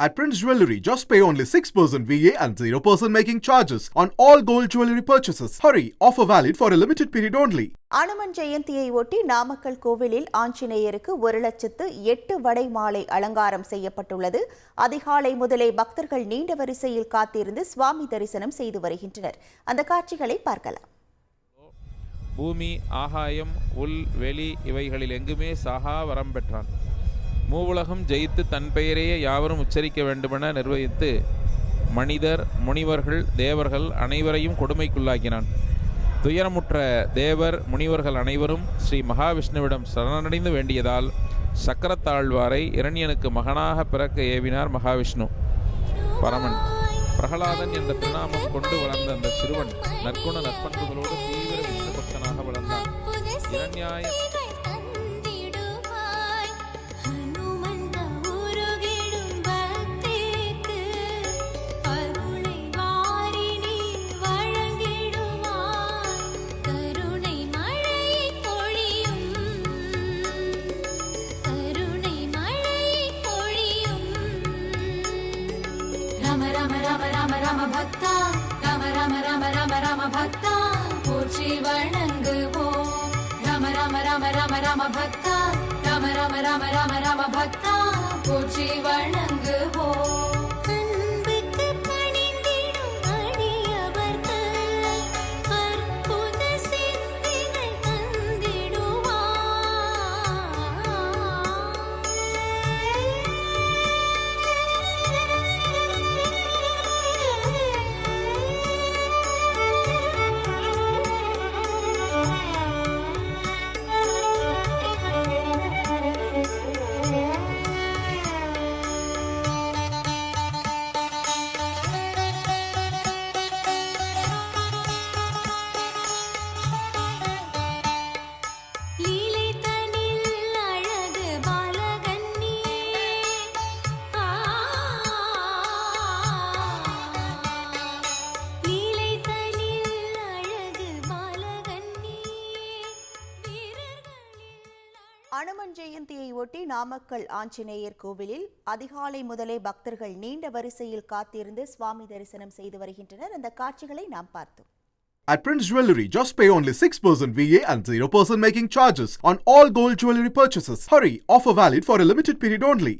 At Prince Jewelry, just pay only 6% VA and 0% making charges on all gold jewelry purchases. Hurry, offer valid for a limited period only. Hanuman ஜெயந்தியை ஒட்டி நாமக்கல் கோவிலில் ஆஞ்சநேயருக்கு ஒரு லட்சத்து எட்டு வடை மாலை அலங்காரம் செய்யப்பட்டுள்ளது அதிகாலை முதலே பக்தர்கள் நீண்ட வரிசையில் காத்திருந்து சுவாமி தரிசனம் செய்து வருகின்றனர் அந்த காட்சிகளை பார்க்கலாம் பூமி ஆகாயம் உள் வெளி இவைகளில் எங்குமே சாகா வரம் பெற்றான் மூவுலகம் ஜெயித்து தன் பெயரையே யாவரும் உச்சரிக்க வேண்டுமென நிர்வகித்து மனிதர் முனிவர்கள் தேவர்கள் அனைவரையும் கொடுமைக்குள்ளாக்கினான். துயரமுற்ற தேவர் முனிவர்கள் அனைவரும் ஸ்ரீ மகாவிஷ்ணுவிடம் சரணடைந்து வேண்டியதால் சக்கரத்தாழ்வாரை இரணியனுக்கு மகனாக பிறக்க ஏவினார் மகாவிஷ்ணு. பரமன். பிரகலாதன் என்ற திருநாமம் கொண்டு வளர்ந்த அந்த சிறுவன் நற்குண நற்பண்புகளோடு தீவிர விஷ்ணு பக்தனாக வளர்ந்தான். இரண்யாய ராம ராம ராம ராம பக்தா ராம ராம ராம ராம ராம பக்தா போற்றி வணங்குவோம் ராம ராம ராம ராம ராம பக்தா ராம ராம ராம ராம ராம பக்தா போற்றி வணங்குவோம் அனுமன் ஜெயந்தியை ஒட்டி நாமக்கல் ஆஞ்சநேயர் கோவிலில் அதிகாலை முதலே பக்தர்கள் நீண்ட வரிசையில் காத்திருந்து சுவாமி தரிசனம் செய்து வருகின்றனர் அந்த காட்சிகளை நாம் பார்த்தோம் At Prince Jewelry, just pay only 6% VA and 0% making charges on all gold jewelry purchases. Hurry, offer valid for a limited period only.